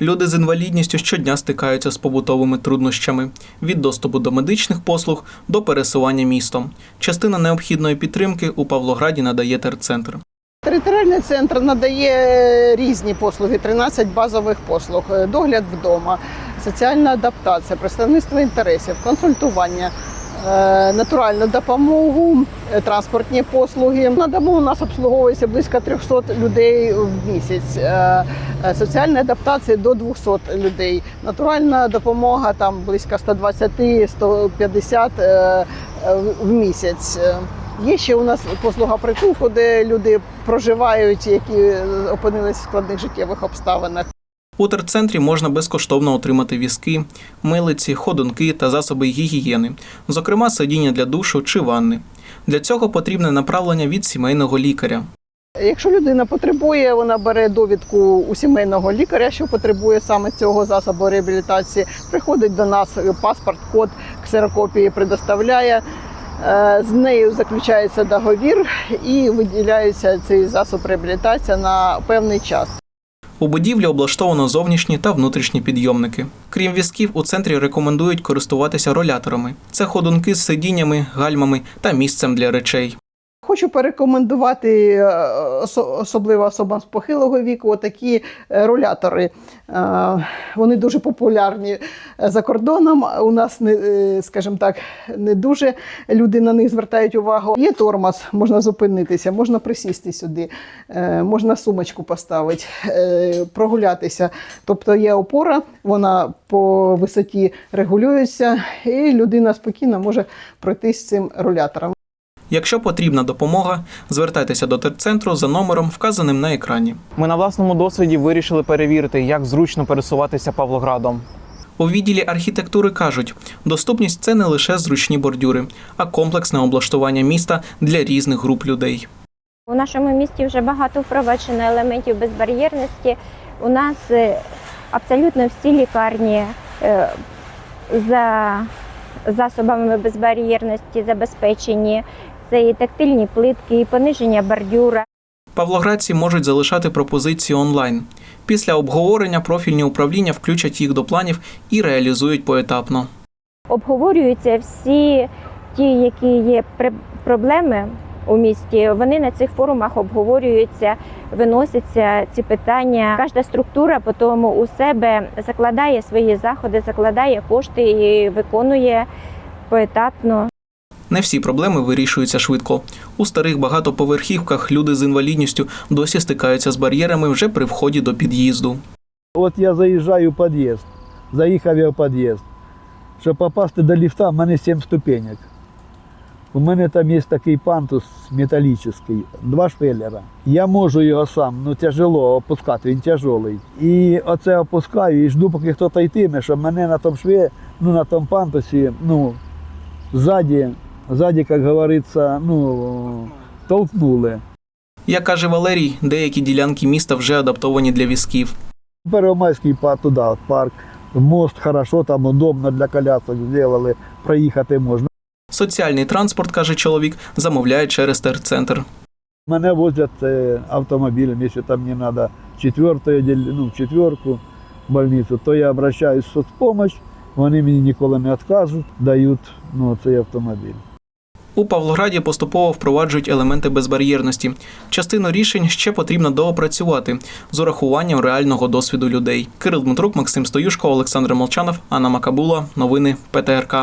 Люди з інвалідністю щодня стикаються з побутовими труднощами від доступу до медичних послуг до пересування містом. Частина необхідної підтримки у Павлограді надає терцентр. Територіальний центр надає різні послуги, 13 базових послуг, е, догляд вдома, соціальна адаптація, представництво інтересів, консультування, натуральну допомогу, е, транспортні послуги. На дому у нас обслуговується близько 300 людей в місяць. Е, е, Соціальна адаптація до 200 людей. Натуральна допомога там близько 120-150 е, е, в місяць. Е, Є ще у нас послуга притулку, де люди проживають, які опинились в складних життєвих обставинах. У терцентрі можна безкоштовно отримати візки, милиці, ходунки та засоби гігієни, зокрема сидіння для душу чи ванни. Для цього потрібне направлення від сімейного лікаря. Якщо людина потребує, вона бере довідку у сімейного лікаря, що потребує саме цього засобу реабілітації, приходить до нас паспорт, код, ксерокопії предоставляє. Е, З нею заключається договір і виділяється цей засоб реабілітації на певний час. У будівлі облаштовано зовнішні та внутрішні підйомники. Крім візків, у центрі рекомендують користуватися роляторами. Це ходунки з сидіннями, гальмами та місцем для речей. Хочу порекомендувати е, особливо особам з похилого віку такі рулятори. Е, Вони дуже популярні за кордоном. У нас не, е, скажімо так, не дуже люди на них звертають увагу. Є тормоз, можна зупинитися, можна присісти сюди, е, можна сумочку поставити, е, прогулятися. Тобто є опора, вона по висоті регулюється, і людина спокійно може пройти з цим рулятором. Якщо потрібна допомога, звертайтеся до терцентру за номером, вказаним на екрані. Ми на власному досвіді вирішили перевірити, як зручно пересуватися Павлоградом. У відділі архітектури кажуть, доступність це не лише зручні бордюри, а комплексне облаштування міста для різних груп людей. У нашому місті вже багато впроваджено елементів безбар'єрності. У нас е, абсолютно всі лікарні е, за засобами безбар'єрності забезпечені. Це і тактильні плитки, і пониження бордюра. Павлоградці можуть залишати пропозиції онлайн. Після обговорення профільні управління включать їх до планів і реалізують поетапно. Обговорюються всі ті, які є проблеми у місті. Вони на цих форумах обговорюються, виносяться ці питання. Кожна структура потім у себе закладає свої заходи, закладає кошти і виконує поетапно. Не всі проблеми вирішуються швидко. У старих багатоповерхівках люди з інвалідністю досі стикаються з бар'єрами вже при вході до під'їзду. От я заїжджаю в під'їзд, заїхав я в під'їзд. Щоб попасти до ліфта, в мене 7 ступенек. У мене там є такий пантус металічний, два шпилера. Я можу його сам, ну тяжело опускати, він тяжелий. І оце опускаю і жду, поки хтось йтиме, щоб мене на тому шві, ну на тому пантусі, ну, ззаді, ззаді, як говориться, ну, толкнули. Як каже Валерій, деякі ділянки міста вже адаптовані для візків. Первомайський парк туди, парк, мост хорошо, там удобно для колясок зробили, проїхати можна. Соціальний транспорт, каже чоловік, замовляє через терцентр. Мене возять е, автомобілем, якщо там мені треба четвертою, діл- ну, четверку больницю, то я обращаюсь в соцпомощь, вони мені ніколи не відказують, дають ну, цей автомобіль. У Павлограді поступово впроваджують елементи безбар'єрності. Частину рішень ще потрібно доопрацювати з урахуванням реального досвіду людей. Кирил Дмитрук, Максим Стоюшко, Олександр Молчанов, Анна Макабула. Новини ПТРК.